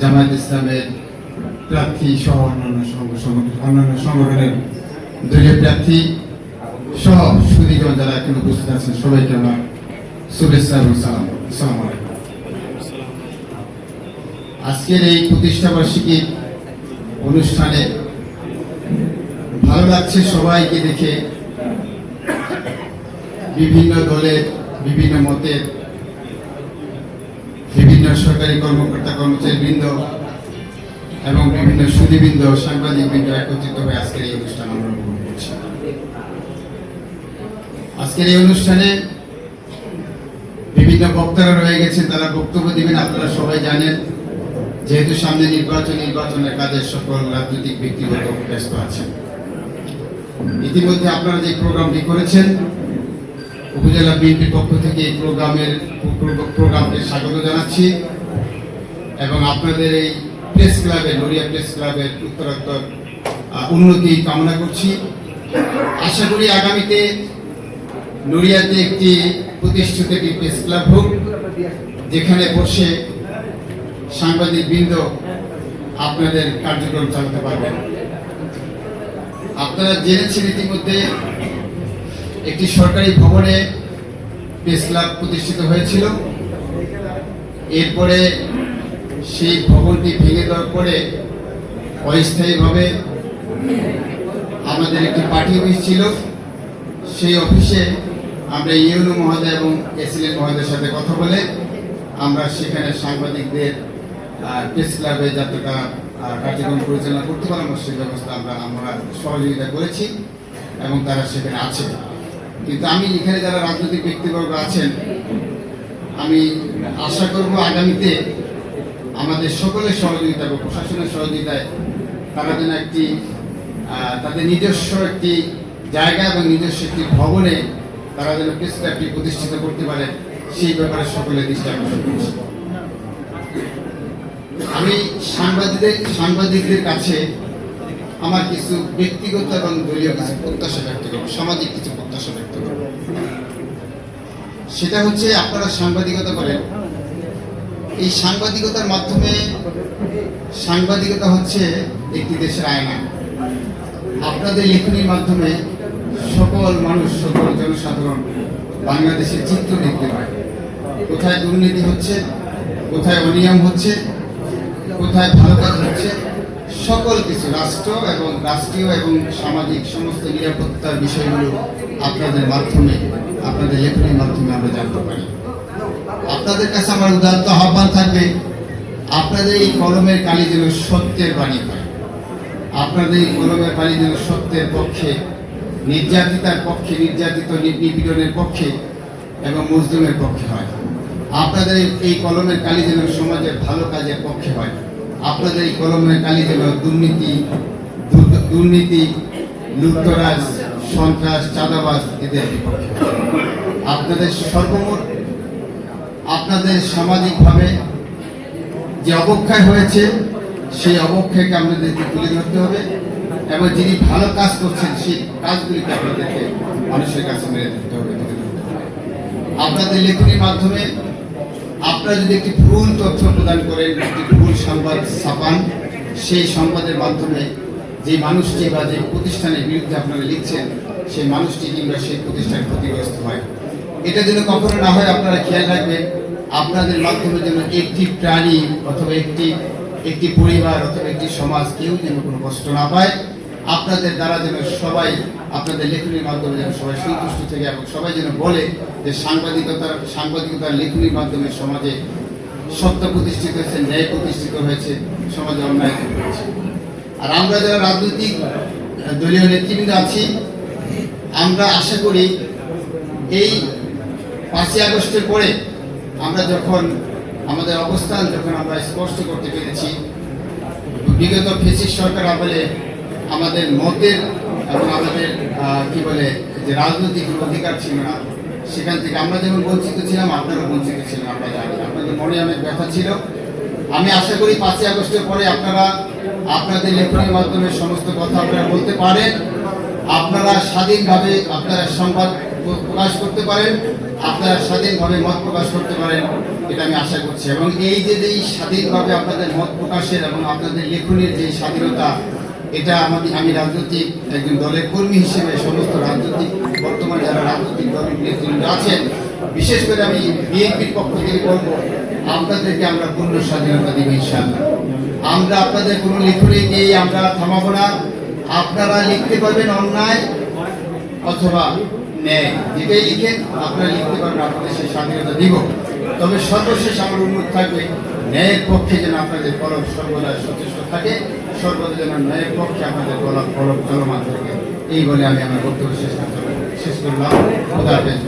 জামায়াত ইসলামের প্রার্থী সহ অন্যান্য অন্যান্য সংগঠনের দলীয় প্রার্থী সহ সুদীজন যারা এখন উপস্থিত আছেন, সবাইকে আমার শুভেচ্ছা এবং সালাম আজকের এই প্রতিষ্ঠা বার্ষিকী অনুষ্ঠানে ভালো লাগছে সবাইকে দেখে। বিভিন্ন দলের, বিভিন্ন মতের বিভিন্ন সরকারি কর্মকর্তা কর্মচারী বৃন্দ এবং বিভিন্ন সুদীবৃন্দ সাংবাদিক বৃন্দ একত্রিত হয়ে আজকের এই অনুষ্ঠান আমরা উপভোগ করছি। আজকের এই অনুষ্ঠানে বিভিন্ন বক্তারা রয়ে গেছেন, তারা বক্তব্য দিবেন, আপনারা সবাই জানেন। যেহেতু সামনে নির্বাচন, নির্বাচনের কাজে সকল রাজনৈতিক ব্যক্তিগত ব্যস্ত আছেন। ইতিমধ্যে আপনারা যে প্রোগ্রামটি করেছেন উপজেলা বিএনপির পক্ষ থেকে এই প্রোগ্রামের প্রোগ্রামকে স্বাগত জানাচ্ছি এবং আপনাদের এই প্রেস ক্লাবে, নড়িয়া প্রেস ক্লাবের উত্তরোত্তর উন্নতি কামনা করছি। আশা করি আগামীতে নড়িয়াতে একটি প্রতিষ্ঠিত একটি প্রেস ক্লাব হোক, যেখানে বসে সাংবাদিক বৃন্দ আপনাদের কার্যক্রম চালাতে পারবেন। আপনারা জেনেছেন ইতিমধ্যে একটি সরকারি ভবনে প্রেস ক্লাব প্রতিষ্ঠিত হয়েছিল। এরপরে সেই ভবনটি ভেঙে দেওয়ার পরে অস্থায়ীভাবে আমাদের একটি পার্টি অফিস ছিল। সেই অফিসে আমরা ইউনো মহোদয় এবং এসিলেন মহোদয়ের সাথে কথা বলে আমরা সেখানে সাংবাদিকদের প্রেস ক্লাবে যাত্রাটা আহ, কার্যক্রম পরিচালনা করতে পারলাম সেই ব্যবস্থা আমরা আমরা সহযোগিতা করেছি এবং তারা সেখানে আছে। কিন্তু আমি এখানে যারা রাজনৈতিক ব্যক্তিবর্গ আছেন, আমি আশা করব আগামীতে আমাদের সকলের সহযোগিতা এবং প্রশাসনের সহযোগিতায় তারা যেন একটি তাদের নিজস্ব একটি জায়গা এবং নিজস্ব একটি ভবনে তারা যেন প্রেস ক্লাবটি প্রতিষ্ঠিত করতে পারে, সেই ব্যাপারে সকলের দৃষ্টি আকর্ষণ করছি। আমি সাংবাদিকদের সাংবাদিকদের কাছে আমার কিছু ব্যক্তিগত এবং দলীয় কিছু প্রত্যাশা ব্যক্ত করব, সামাজিক কিছু প্রত্যাশা ব্যক্ত সেটা হচ্ছে আপনারা সাংবাদিকতা করেন। এই সাংবাদিকতার মাধ্যমে সাংবাদিকতা হচ্ছে একটি দেশের আয়না আপনাদের লেখনীর মাধ্যমে সকল মানুষ, সকল জনসাধারণ বাংলাদেশের চিত্র দেখতে পায়। কোথায় দুর্নীতি হচ্ছে, কোথায় অনিয়ম হচ্ছে, কোথায় ভালো কাজ হচ্ছে সকল কিছু, রাষ্ট্র এবং রাষ্ট্রীয় এবং সামাজিক সমস্ত নিরাপত্তার বিষয়গুলো আপনাদের মাধ্যমে, আপনাদের লেখনীর মাধ্যমে আমরা জানতে পারি। আপনাদের কাছে আমার উদাত্ত আহ্বান থাকবে, আপনাদের এই কলমের কালি যেন সত্যের বাণী হয়। আপনাদের এই কলমের বাণী যেন সত্যের পক্ষে, নির্যাতিতার পক্ষে, নির্যাতিত নিপীড়নের পক্ষে এবং মজলুমের পক্ষে হয়। আপনাদের এই কলমের কালি যেন সমাজের ভালো কাজের পক্ষে হয়। আপনাদের এই কলমের কালি যেন দুর্নীতি দুর্নীতি লুপ্তরাজ সন্ত্রাস, চাঁদাবাজ এদের আপনাদের সর্বমোট, আপনাদের সামাজিকভাবে যে অবক্ষয় হয়েছে, সেই অবক্ষয়কে আপনাদেরকে তুলে ধরতে হবে এবং যিনি ভালো কাজ করছেন, সেই কাজগুলিকে আপনাদেরকে মানুষের কাছে মেরে ধরতে হবে। আপনাদের লেখনীর মাধ্যমে আপনারা যদি একটি ভুল তথ্য প্রদান করেন, একটি ভুল সংবাদ ছাপান, সেই সংবাদের মাধ্যমে যে মানুষটি বা যে প্রতিষ্ঠানের বিরুদ্ধে আপনারা লিখছেন, সেই মানুষটি কিংবা সেই প্রতিষ্ঠান ক্ষতিগ্রস্ত হয়। এটা যেন কখনো না হয়, আপনারা খেয়াল রাখবেন, আপনাদের মাধ্যমে যেন একটি প্রাণী অথবা একটি একটি পরিবার অথবা একটি সমাজ কেউ যেন কোনো কষ্ট না পায়। আপনাদের দ্বারা যেন সবাই আপনাদের লেখনীর মাধ্যমে যেন সবাই সন্তুষ্ট থেকে এবং সবাই যেন বলে যে সাংবাদিকতার সাংবাদিকতার লেখনীর মাধ্যমে সমাজে সত্য প্রতিষ্ঠিত হয়েছে, ন্যায় প্রতিষ্ঠিত হয়েছে, সমাজে অন্যায় হয়েছে আর আমরা যারা রাজনৈতিক দলীয় নেতৃবৃন্দ আছি, আমরা আশা করি এই পাঁচই আগস্টের পরে আমরা যখন, আমাদের অবস্থান যখন আমরা স্পষ্ট করতে পেরেছি, বিগত ফেসিস সরকার আমলে আমাদের মতের এবং আমাদের কি বলে, যে রাজনৈতিক অধিকার ছিল না, সেখান থেকে আমরা যেমন বঞ্চিত ছিলাম আপনারা বঞ্চিত ছিলেন, আমরা জানি। আপনাদের মনে অনেক ব্যথা ছিল। আমি আশা করি পাঁচই আগস্টের পরে আপনারা, আপনাদের লেখনের মাধ্যমে সমস্ত কথা আপনারা বলতে পারেন। আপনারা স্বাধীনভাবে আপনারা সংবাদ প্রকাশ করতে পারেন। আপনারা স্বাধীনভাবে মত প্রকাশ করতে পারেন, এটা আমি আশা করছি। এবং এই যে এই স্বাধীনভাবে আপনাদের মত প্রকাশের এবং আপনাদের লেখনের যে স্বাধীনতা এটা আমাদের আমি রাজনৈতিক একজন দলের কর্মী হিসেবে সমস্ত রাজনৈতিক বর্তমানে যারা রাজনৈতিক দলের নেতৃবৃন্দ আছেন, বিশেষ করে আমি বিএনপির পক্ষ থেকে বলব, আপনাদেরকে আমরা পূর্ণ স্বাধীনতা দিব ইনশাআল্লাহ। আমরা আপনাদের কোনো লেখনী দিয়ে আমরা থামাবো না। আপনারা লিখতে পারবেন অন্যায় অথবা ন্যায়। যেটাই লিখেন, আপনারা লিখতে পারবেন, আপনাদের সেই স্বাধীনতা দিব। তবে সর্বশেষ আমার অনুরোধ থাকবে, ন্যায়ের পক্ষে যেন আপনাদের কলম সর্বদা সচেষ্ট থাকে। এই বলে আমি আমার বক্তব্য শেষ করলাম। খোদা হাফেজ